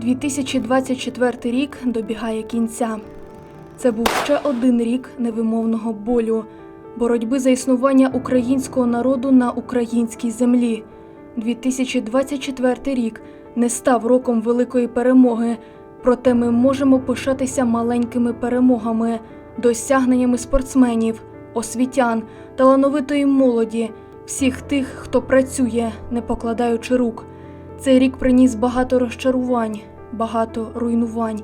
2024 рік добігає кінця. Це був ще один рік невимовного болю, боротьби за існування українського народу на українській землі. 2024 рік не став роком великої перемоги, проте ми можемо пишатися маленькими перемогами, досягненнями спортсменів, освітян, талановитої молоді, всіх тих, хто працює, не покладаючи рук. Цей рік приніс багато розчарувань, багато руйнувань.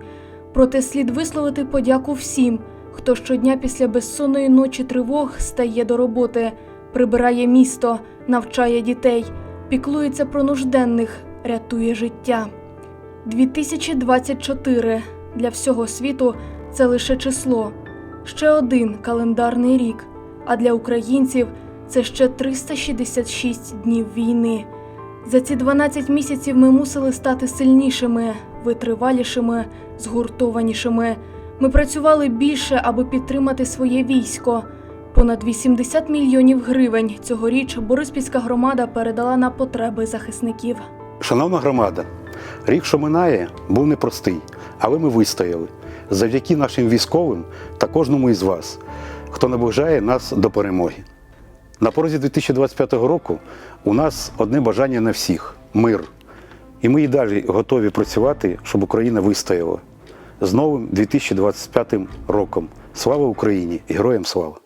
Проте слід висловити подяку всім, хто щодня після безсонної ночі тривог стає до роботи, прибирає місто, навчає дітей, піклується про нужденних, рятує життя. 2024 для всього світу це лише число, ще один календарний рік. А для українців це ще 366 днів війни. За ці 12 місяців ми мусили стати сильнішими, витривалішими, згуртованішими. Ми працювали більше, аби підтримати своє військо. Понад 80 мільйонів гривень цьогоріч Бориспільська громада передала на потреби захисників. Шановна громада, рік, що минає, був непростий, але ми вистояли завдяки нашим військовим та кожному із вас, хто наближає нас до перемоги. На порозі 2025 року у нас одне бажання на всіх мир. І ми і далі готові працювати, щоб Україна вистояла. З новим 2025 роком. Слава Україні! Героям слава!